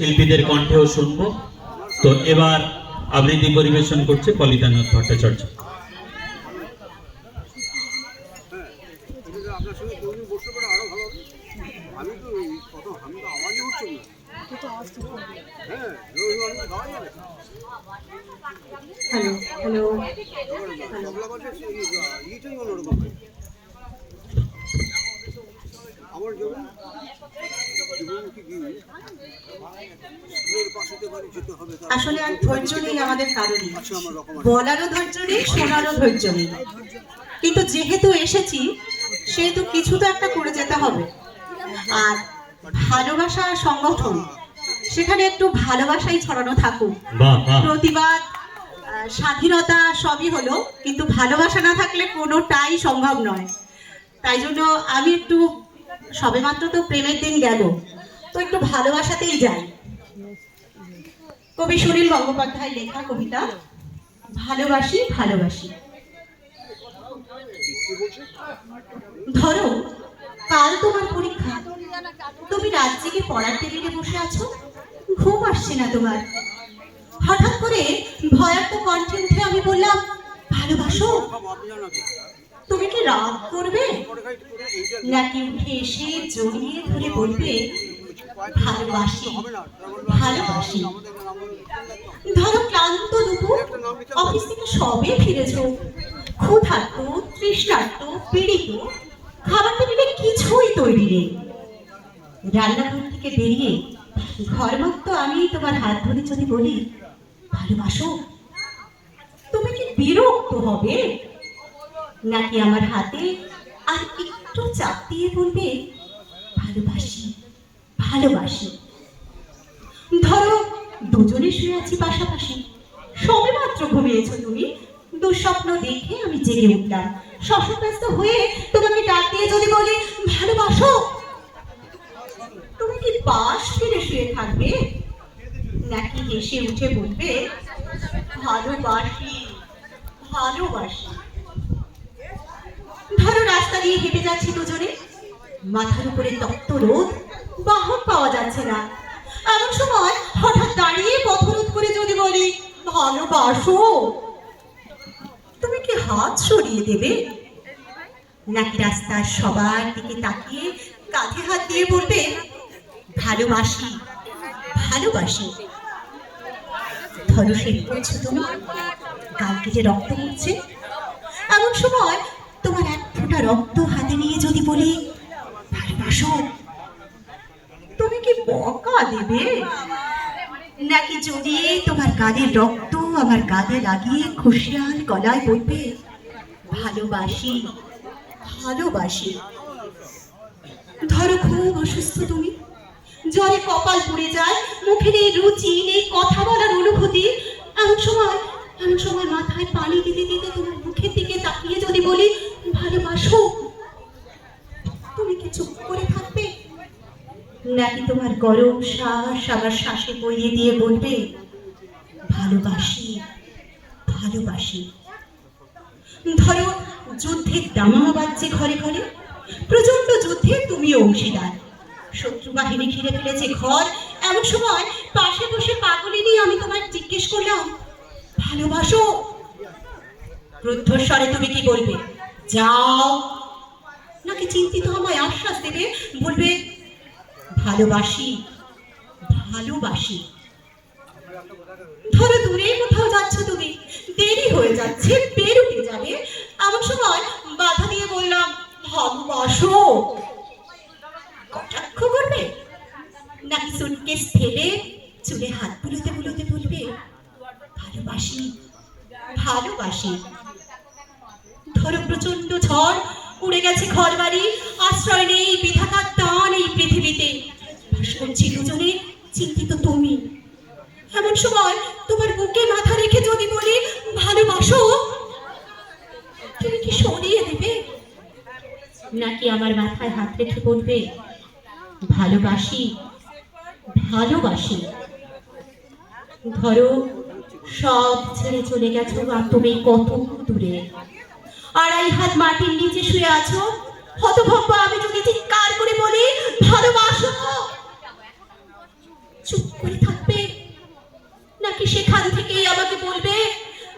শিল্পীদের কণ্ঠেও শুনব। তো এবার আবৃত্তি পরিবেশন করছে পলিতানাথ ভট্টাচার্য। হ্যালো হ্যালো আমার আসলে আর ধৈর্য নেই আমাদের আমার বলারও ধৈর্য নেই শোনারও ধৈর্য নেই। কিন্তু যেহেতু এসেছি সেহেতু কিছু তো একটা করে যেতে হবে। আর ভালোবাসা সংগঠন সেখানে একটু ভালোবাসাই ছড়ানো থাকুক। প্রতিবাদ স্বাধীনতা সবই হলো কিন্তু ভালোবাসা না থাকলে কোনোটাই সম্ভব নয়। তাই জন্য আমি একটু সবেমাত্র তো প্রেমের দিন গেল। তো একটু ভালোবাসাতেই যাই। কবি সুনীল গঙ্গোপাধ্যায় লেখা কবিতা, ভালোবাসি ভালোবাসি। ধরো, কাল তোমার পরীক্ষা, তুমি রাত জেগে পড়ার টেবিলে বসে আছো? ঘুম আসছে না তোমার। হঠাৎ করে ভয়ার্ত কণ্ঠে উঠে আমি বললাম, ভালোবাসো? সব তুমি কি রাগ করবে? নাকি উঠে এসে জড়িয়ে ধরে বলবে, ভালোবাসি ভালোবাসি ধরো ক্লান্ত দুপুর অফিস থেকে সবে ফিরেছ, ক্ষুধার্ত, তৃষ্ণার্ত, পীড়িত, খাবার টেবিলে কিছুই তৈরি নেই। রান্নাঘর থেকে বেরিয়ে ঘর মতো আমি তোমার হাত ধরে যদি বলি, ভালোবাসো? তুমি কি বিরক্ত হবে? নাকি আমার হাতে? আর একটু চাপ দিয়ে বলবে, ভালোবাসি ভালোবাসি। ধরো, দুজনে শুয়ে আছি পাশাপাশি। সবে মাত্র ঘুমিয়েছো তুমি। দুঃস্বপ্ন দেখে আমি জেগে উঠলাম। শশব্যস্ত হয়ে তোমাকে ডাক দিয়ে যদি বলি, ভালোবাসো? তুমি কি পাশ ফিরে শুয়ে থাকবে? নাকি হেসে উঠে বলবে, ভালোবাসি ভালোবাসি। ধরো রাস্তা দিয়ে হেঁটে যাচ্ছি দুজনে। মাথার উপরে তপ্ত রোদ, বাহন পাওয়া যাচ্ছে না। এমন সময় হঠাৎ দাঁড়িয়ে পথরোধ করে যদি বলি, ভালোবাসো? তুমি কি হাত সরিয়ে দেবে? নাকি রাস্তার সবার দিকে তাকিয়ে কাঁধে হাত দিয়ে বলবে, ভালোবাসি ভালোবাসি। ধরো শেষ বলছো তুমি কালকে যে রক্ত পড়ছে। এমন সময় ফোঁটা রক্ত হাতে নিয়ে যদি বলি, ভালোবাসো। তুমি কি বকা দেবে? নাকি যদি তোমার গাদের রক্ত, আমার গাদে লাগিয়ে খুশিয়াল গলায় বলবে, ভালোবাসি ভালোবাসি। ধরো খুব অসুস্থ তুমি। জ্বরে কপাল পড়ে যায়, মুখে নেই রুচি, নেই কথা বলার অনুভূতি। এমন সময় এমন সময় মাথায় পানি দিতে দিতে তোমার মুখের দিকে তাকিয়ে যদি বলি ভালোবাসো তুমি কি চুপ করে থাকবে? নাকি তোমার গরম শ্বাস আমার শ্বাসে বইয়ে দিয়ে বলবে, ভালোবাসি ভালোবাসি ধরো, যুদ্ধের দামামা বাজছে ঘরে ঘরে প্রচণ্ড যুদ্ধে তুমি অংশীদার। শত্রু বাহিনী ঘিরে ফেলেছে ঘর, এমন সময় পাশে বসে পাগলিনী আমি তোমায় জিজ্ঞেস করলাম, ভালোবাসো? রুদ্ধস্বরে তুমি কি বলবে? যাও। নাকি চিন্তিত আমায় আশ্বাস দেবে? বলবে, ভালোবাসি ভালোবাসি। ধরো দূরে কোথাও যাচ্ছ তুমি। দেরি হয়ে যাচ্ছে পেরুতে যাবে। এমন সময় বাধা দিয়ে বললাম ভালোবাসো কটাক্ষ করবে? নাকি সুটকেস ফেলে চুলে হাত বুলোতে বুলোতে বলবে, ভালোবাসি ভালোবাসি। ধরো প্রচণ্ড ঝড়, উড়ে গেছে ঘর বাড়ি আশ্রয় নেই বিধাতার দান এই পৃথিবীতে। বাস করছি দুজনে, চিন্তিত তুমি। এমন সময় তোমার বুকে মাথা রেখে যদি বলি, ভালোবাসো? তুমি কি সরিয়ে দেবে? নাকি আমার মাথায় হাত রেখে বলবে, ভালোবাসি ভালোবাসি? ধরো, সব ছেড়ে চলে গেছো আর তুমি কত দূরে? আড়াই হাত মাটির নিচে শুয়ে আছো? হতভম্ব, আমি যদি চিৎকার করে বলি, ভালোবাসো। চুপ করে থাকবে? নাকি সেখান থেকেই আমাকে বলবে,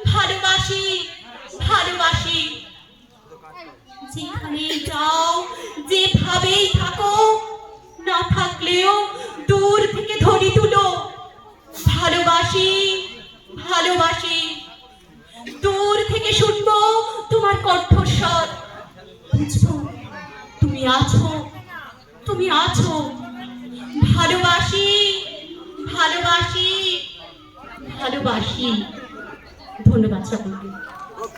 ভালোবাসি ভালোবাসি। যেখানেই যাও, যেভাবেই থাকো, না থাকলেও দূর থেকে তুমি আছো? তুমি আছো? ভালোবাসি ভালোবাসি ভালোবাসি। ধন্যবাদ সকলকে।